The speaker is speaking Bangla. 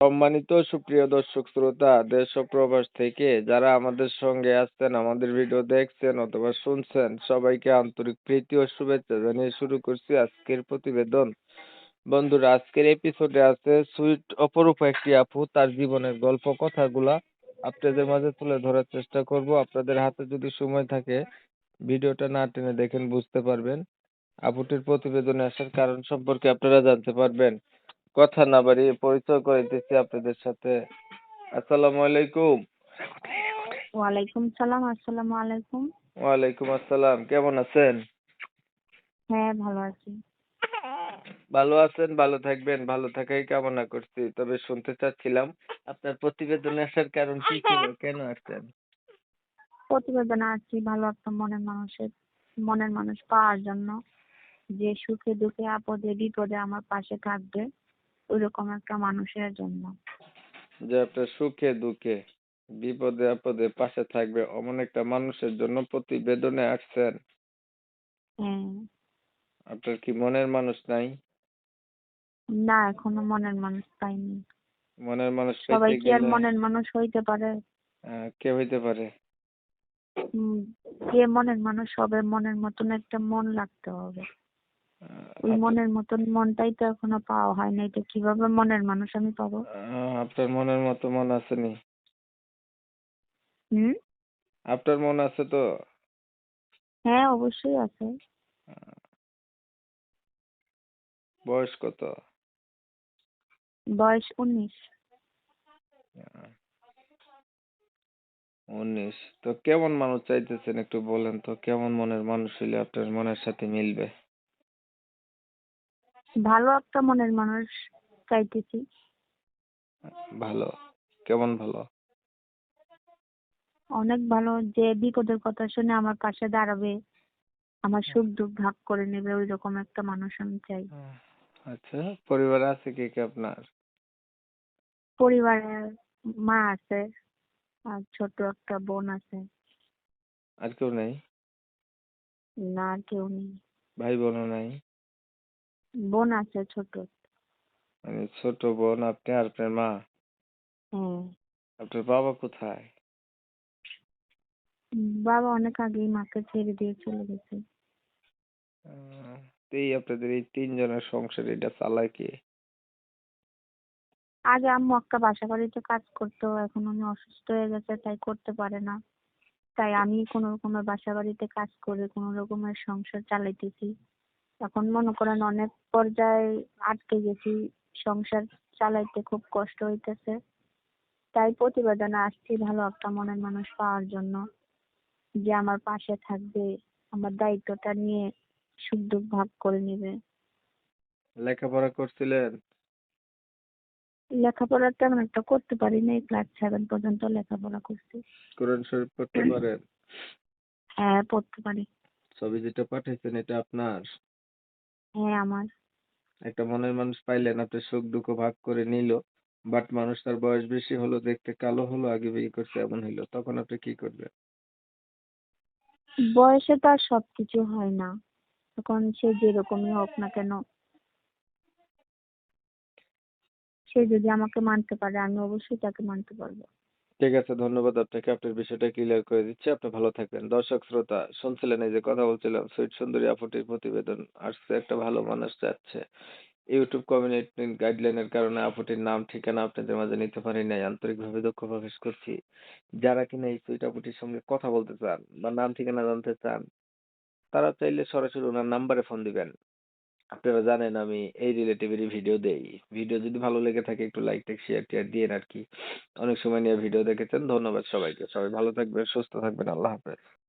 সম্মানিত সুপ্রিয় দর্শক শ্রোতা, দেশ ও প্রবাস থেকে যারা আমাদের সঙ্গে আছেন, আমাদের ভিডিও দেখছেন অথবা শুনছেন, সবাইকে আন্তরিক প্রীতি ও শুভেচ্ছা জানিয়ে শুরু করছি আজকের প্রতিবেদন। বন্ধুরা, আজকের এপিসোডে আছে সুইট অপরূপ একটি আপু, তার জীবনের গল্প কথাগুলা আপনাদের মাঝে তুলে ধরার চেষ্টা করব। আপনাদের হাতে যদি সময় থাকে, ভিডিওটা না টেনে দেখেন বুঝতে পারবেন। আপুটির প্রতিবেদনে আসার কারণ সম্পর্কে আপনারা জানতে পারবেন। কথা না বাড়িয়ে পরিচয় করে দিচ্ছি আপনাদের সাথে। আসসালামু আলাইকুম। ওয়ালাইকুম সালাম আসসালামু আলাইকুম। ওয়ালাইকুম আসসালাম কেমন আছেন? হ্যাঁ ভালো আছি। ভালো আছেন ভালো থাকবেন ভালো থাকাই কামনা করছি। তবে শুনতে চাচ্ছিলাম আপনার প্রতিবেদনে আসার কারণ কি ছিল কেন আসছেন? প্রতিবেদনে আছি ভালো একটা মনের মানুষের মনের মানুষ পাওয়ার জন্য। যে সুখে দুঃখে আপদে বিপদে আমার পাশে থাকবে। ওইরকম একটা মানুষের জন্য। যে আপনার সুখে দুঃখে বিপদে আপদে পাশে থাকবে অমন একটা মানুষের জন্য প্রতিবেদনে আসছেন। হ্যাঁ। আপনার কি মনের মানুষ নাই? না এখনও মনের মানুষ পাইনি। মনের মানুষ সবাই কি আর মনের মানুষ হইতে পারে? কে হইতে পারে? যে মনের মানুষ হবে? মনের মতন একটা মন লাগতে হবে। ওই মনের মতন মনটাই তো এখনও পাওয়া হয় নাই তো কীভাবে মনের মানুষ আমি পাবো? আপনার মনের মতো মন আসেনি হুম? আপনার মন আছে তো? হ্যাঁ অবশ্যই আছে। বয়স কত? বয়স উনিশ। উনিশ। তো কেমন মানুষ চাইতেছেন একটু বলেন তো কেমন মনের মানুষ হইলে আপনার মনের সাথে মিলবে? ভালো একটা মনের মানুষ চাইতেছি। ভালো? কেমন ভালো? অনেক ভালো যে বিপদের কথা শুনে আমার পাশে দাঁড়াবে আমার সুখ দুঃখ ভাগ করে নেবে ওই রকম একটা মানুষ আমি চাই। আচ্ছা পরিবার আছে কি কি আপনার? পরিবারে মা আছে আর ছোট একটা বোন আছে। আর কেউ নেই? না কেউ নেই। ভাই বোনও নাই? বোন আছে ছোট। মানে ছোট বোন আপনি আর আপনার মা? হ্যাঁ আপনার বাবা কোথায়? বাবা অনেক আগেই মাকে ছেড়ে দিয়ে চলে গেছে। এই আপনাদের এই তিনজনের সংসার এটা চালায় কে? আগে আম্মু একটা বাসা বাড়িতে কাজ করতো এখন উনি অসুস্থ হয়ে গেছে তাই করতে পারে না। তাই আমি কোনো রকমের বাসা বাড়িতে কাজ করে কোনো রকমের সংসার চালাইতেছি। এখন মনে করেন অনেক পর্যায়ে আটকে গেছি সংসার চালাইতে খুব কষ্ট হইতেছে। তাই প্রতিবেদনে আসছি ভালো একটা মনের মানুষ পাওয়ার জন্য যে আমার পাশে থাকবে আমার দায়িত্বটা নিয়ে সুখ দুঃখ ভাগ করে নেবে। লেখাপড়া করছিলেন? লেখাপড়া তেমন একটা করতে পারি নাই ক্লাস সেভেন পর্যন্ত লেখাপড়া করছি। কোরআন শরীফ পড়তে পারেন? হ্যাঁ পড়তে পারি। ছবি যেটা পাঠাইছেন এটা আপনার? হ্যাঁ আমার। একটা মনের মানুষ পাইলেন আপনি সুখ দুঃখ ভাগ করে নিল বাট মানুষ তার বয়স বেশি হলো দেখতে কালো হলো আগে বিয়ে করছে এমন হইল তখন আপনি কি করবেন? বয়সে তো আর সবকিছু হয় না। তখন সে যেরকমই হোক না কেন সে যদি আমাকে মানতে পারে আমি অবশ্যই তাকে মানতে পারব। ঠিক আছে, ধন্যবাদ আপনাকে। আপনার বিষয়টা ক্লিয়ার করে দিচ্ছি। আপনি ভালো থাকবেন। দর্শক, শ্রোতা, শুনছিলেন এই যে কথা বলছিলাম, সুইট সুন্দরী আপুটির প্রতিবেদন, আসছে একটা ভালো মানুষ যাচ্ছে। ইউটিউব কমিউনিটি গাইডলাইনের কারণে আপুটির নাম, ঠিকানা আপনাদের মাঝে নিতে পারি নাই, আন্তরিকভাবে দুঃখ প্রকাশ করছি। যারা কিনা এই সুইট আপুটির সঙ্গে কথা বলতে চান বা নাম, ঠিকানা জানতে চান, তারা চাইলে সরাসরি ওনার নাম্বারে ফোন দিবেন। আপনারা জানেন আমি এই রিলেটিভেরই ভিডিও দেই। ভিডিও যদি ভালো লেগে থাকে একটু লাইক টেক শেয়ার টেয়ার দিয়েন আর কি অনেক সময় নিয়ে ভিডিও দেখেছেন। ধন্যবাদ সবাইকে। সবাই ভালো থাকবেন, সুস্থ থাকবেন। আল্লাহ হাফেজ।